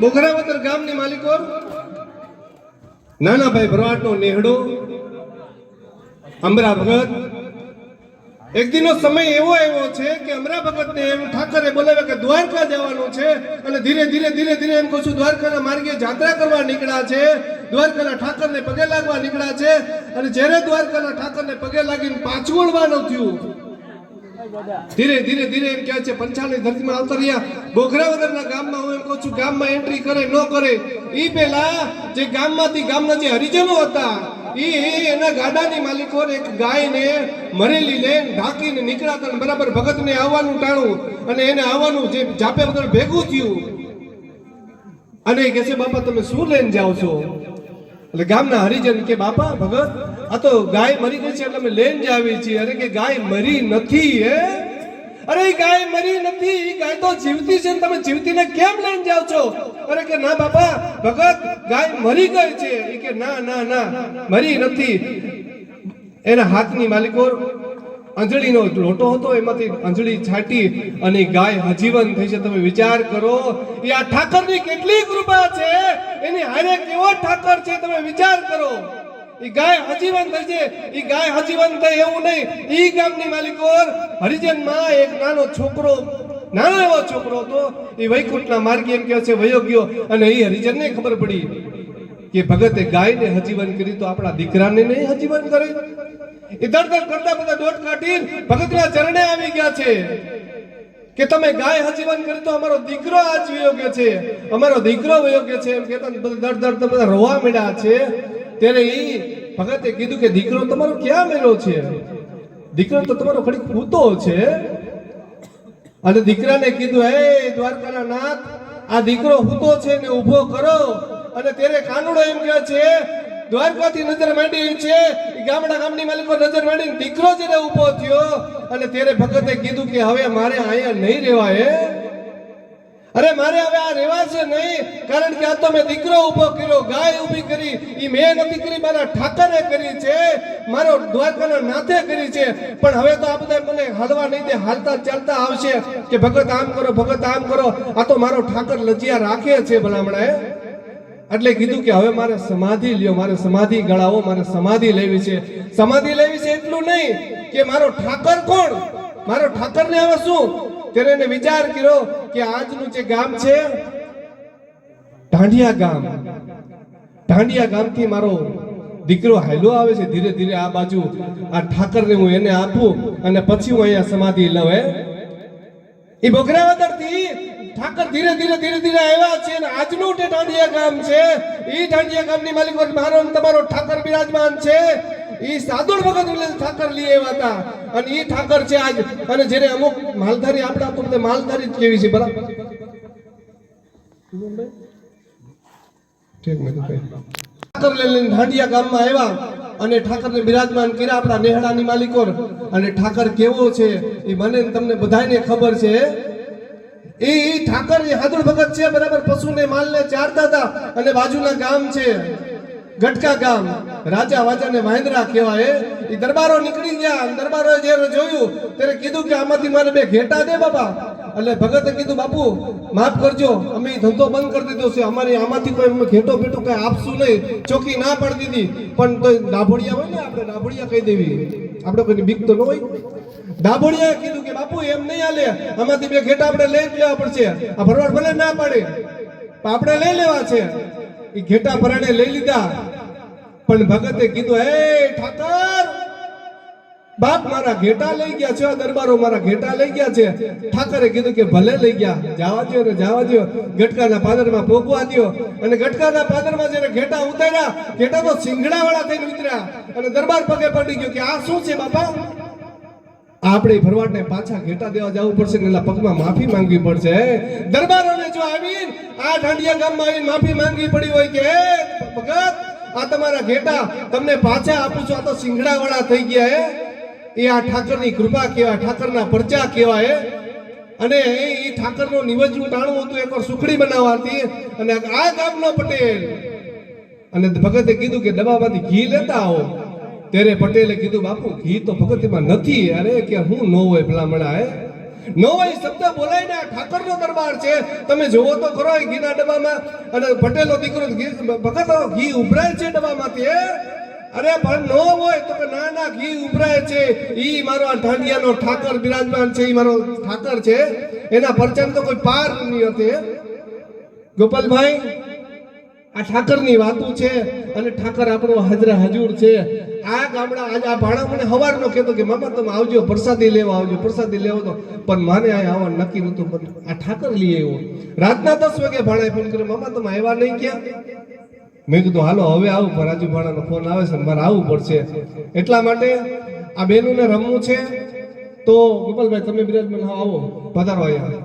બોગરાવદર ગામની માલિકો. નાનાભાઈ ભરવાડનો નેહડો. અમરા ભગત. એક દિનો સમય એવો આવ્યો છે કે અમરા ભગતને એમ ઠાકરે બોલાવ્યા કે દ્વારકા જવાનું છે અને ધીરે ધીરે ધીરે ધીરે એમ કહું છું, દ્વારકાના માર્ગે જાત્રા કરવા નીકળ્યા છે. દ્વારકાના ઠાકરને પગે લાગવા નીકળ્યા છે. અને જ્યારે દ્વારકાના ઠાકરને પગે લાગીને પાછું વળવાનું થયું ધીરે ધીરે ધીરે એમ કહે છે, પંચાલની ધરતીમાં આવતા રહ્યા. બોઘરાવદરના ગામમાં હું એમ કહું છું, ગામમાં એન્ટ્રી કરે, ન કરે. ઈ પેલા જે ગામમાંથી ગામના જે હરિજનો હતા, ઈ એના ગાડાની માલિકો એક ગાયને મરેલી લઈને ઢાંકીને અને બરાબર ભગતને આવવાનું ટાણું અને એને આવવાનું જે જાપે વગર ભેગું થયું. અને એ કહે છે, બાપા, તમે શું લઈને જાઓ છો? એટલે ગામના હરિજન કે, બાપા, ભગત આ તો ગાય મરી ગઈ છે એટલે અમે લઈને જ આવી છીએ. અરે કે ગાય મરી નથી, હે? અરે ગાય મરી નથી ગાય તો જીવતી છે તમે જીવતીને કેમ લઈને જાઓ છો? અરે કે ના બાપા, ભગત, ગાય મરી ગઈ છે. એ કે ના ના ના, મરી નથી. એના હાથની માલિકો અંજળીનો લોટો હતો, એમાંથી અંજળી છાટી અને ગાય હજીવન થઈ છે. તમે વિચાર કરો, એ આ ઠાકરની કેટલી કૃપા છે? એની હારે કેવો ઠાકર છે, તમે વિચાર કરો. એ ગાય હજીવન થઈ છે. એ ગાય હજીવન થઈ એવું નહીં. એ ગામની માલિકો હરિજનમાં એક નાનો છોકરો, નાનો એવો છોકરો હતો. એ વૈકુંઠના માર્ગે એમ કહે છે, વયો ગયો. અને એ હરિજનને ખબર પડી કે ભગતે ગાયને હજીવન કરી તો આપણા દીકરાને નહીં હજીવન કરે. એ દર દર કરતા બધા દોટ કાઢી ભગતના ચરણે આવી ગયા છે. કે તમે ગાય હજીવન કરી તો અમારો દીકરો આજ વયોગ્ય છે. અમારો દીકરો વયોગ્ય છે. એમ કહેતા બધા દર દર બધા રોવા મળ્યા છે. ત્યારે એ ભગતે કીધું કે દીકરો તમારો ક્યાં મેળો છે? દીકરો તો તમારો ખડી પૂતો છે. અને દીકરાને કીધું, હે દ્વારકાના નાથ, આ દીકરો હૂતો છે ને ઊભો કરો. અને ત્યારે કાનુડો એમ કહે છે, દ્વારકાથી નજર માંડી છે ગામડા ગામની માલિક પર નજર માંડીને દીકરો જેને ઊભો થયો. અને ત્યારે ભગતે કીધું કે, હવે મારે અહીંયા નહીં રહેવાય અરે મારે હવે આ રહેવાશે નહીં, કારણ કે આ તો મેં દીકરો ઊભો કર્યો, ગાય ઊભી કરી એ મેં નથી કરી, મારા ઠાકરે કરી છે, મારો દ્વારકાના નાથે કરી છે. પણ હવે તો આ બધા મને હાલવા નહીં દે, હાલતા ચાલતા આવશે કે ભગત આમ કરો, ભગત આમ કરો. આ તો મારો ઠાકર લજિયા રાખે છે ભલામણા. એટલે કીધું કે હવે મારે સમાધિ લ્યો, મારે સમાધિ ગળાવો, મારે સમાધિ લેવી છે. સમાધિ લેવી છે એટલું નહીં કે મારો ઠાકર કોણ? મારો ઠાકર ને હવે શું? ત્યારે એને વિચાર કર્યો કે આજનું જે ગામ છે, ઢાંઢિયા ગામ. ઢાંઢિયા ગામથી મારો દીકરો હાયલો આવે છે, ધીરે ધીરે આ બાજુ આ ઠાકરને હું એને આપું અને પછી હું અહીંયા સમાધિ લઉં એ એ બોગરાવદરથી ઠાકર ધીરે ધીરે ધીરે ધીરે આવ્યા છે અને આજનું જે ઢાંડિયા ગામ છે એ ઢાંડિયા ગામની માલિક મારો તમારો ઠાકર બિરાજમાન છે. ઈ સાદુર ભગત ઠાકર લઈ આવ્યા હતા. અને ઈ ઠાકર છે આજ. અને જેને અમુક માલધારી આપણા તો માલધારી જ કેવી છે, બરાબર? ઠાકર લઈને ઢાંડિયા ગામમાં આવ્યા અને ઠાકરને બિરાજમાન કર્યા આપણા નેહડાની માલિકો અને ઠાકર કેવો છે એ મને તમને બધાને ખબર છે. એ ઠાકર એ હાદુર ભગત છે, બરાબર? પશુને માલને ચારતા હતા અને બાજુના ગામ છે. ગટકા ગામ, રાજા વાજાને વાંદરા કહેવાય. એ દરબારો નીકળી ગયા. અને જયારે જોયું, ત્યારે કીધું કે આમાંથી મારે બે ઘેટા દે બાબા એટલે ભગતે કીધું, બાપુ, માફ કરજો. અમે ધંધો બંધ કરી દીધો છે. અમારી આમાંથી કોઈ અમે ઘેટો ભેટો કઈ આપશું નહીં. ચોકી ના પાડી દીધી. પણ તો ડાભોડિયા હોય ને આપણે ડાભોડિયા કહી દેવી. આપણે કોઈ બીક તો ન હોય. ડાભોડિયાએ કીધું કે, બાપુ, એમ નહીં આલે આમાંથી બે ઘેટા આપણે લઈ જ લેવા પડશે. આ ભરવાડ ભલે ના પાડે આપણે લઈ લેવા છે. એ ઘેટા ભરાણે લઈ લીધા. પણ ભગતે કીધું, હે ઠાકર, બાપ મારા ઘેટા લઈ ગયા છે દરબારો મારા ઘેટા લઈ ગયા છે. ઠાકરે કીધું કે, ભલે લઈ ગયા, જવા દો ને, જવા દો ગટકાના પાદરમાં પોગવા દો અને ગટકાના પાદરમાં જેને ઘેટા ઉતાર્યા ઘેટા તો સિંગડા થઈને ઉતર્યા. અને દરબાર પગે પડી ગયો કે, આ શું છે બાપા? આપણે ભરવાડને પાછા ઘેટા દેવા જવું પડશે ને એના પગમાં માફી માંગવી પડશે. દરબારોને જો આવીને આ ઢાંડિયા ગામમાં આવીને માફી માંગવી પડી હોય કે ભગત આ તમારા ઘેટા તમને પાછા આપું છું. આ તો સિંગડાવાળા થઈ ગયા હે. એ આ ઠાકરની કૃપા કહેવાય, ઠાકરના પરચા કહેવાય. અને એ ઠાકરનો નિવજનું ટાણું હતું એકવાર સુખડી બનાવવાથી. અને આ ગામનો પટેલ. અને ભગતે કીધું કે ડબ્બામાંથી ઘી લેતા આવો. ત્યારે પટેલે કીધું, બાપુ, ઘી તો ભગતમાં નથી. અરે કે હું ન હોય ભલામણા, હે. ન હોય શબ્દ બોલાય ને આ ઠાકરનો દરબાર છે. તમે જોવો તો ખરો ઘીના ડબ્બામાં, અને પટેલો દીકરો ભગત ઘી ઉભરાય છે ડબ્બામાંથી અરે પણ ન હોય તો કે ના ના, ઘી ઉભરાય છે. ઈ મારો આ ઢાંડિયાનો ઠાકર બિરાજમાન છે, ઈ મારો ઠાકર છે. એના પરચમ તો કોઈ પાર નહીં હતી ગોપાલભાઈ આ ઠાકરની વાતો છે અને ઠાકર આપણો હાજરા હજુર છે. આ ગામડા આજ આ ભાણા મને હવારનો કહેતો કે, મામા, તમે આવજો, પ્રસાદી લેવા આવજો, પ્રસાદી લેવો તો પણ માને આ આવવાનું નક્કી નતું પણ આ ઠાકર લઈ આવ્યો. રાતના દસ વાગે ભાણાએ ફોન કર્યો, મામા, તમે આવ્યા નહીં ક્યાં? મેં કીધું, હાલો, હવે આવું. પણ રાજુ ભાણાનો ફોન આવે છે મારે આવવું પડશે. એટલા માટે આ બેનુને રમવું છે. તો ગોપાલભાઈ, તમે બિરાજમાન આવો. પધારો અહીંયા.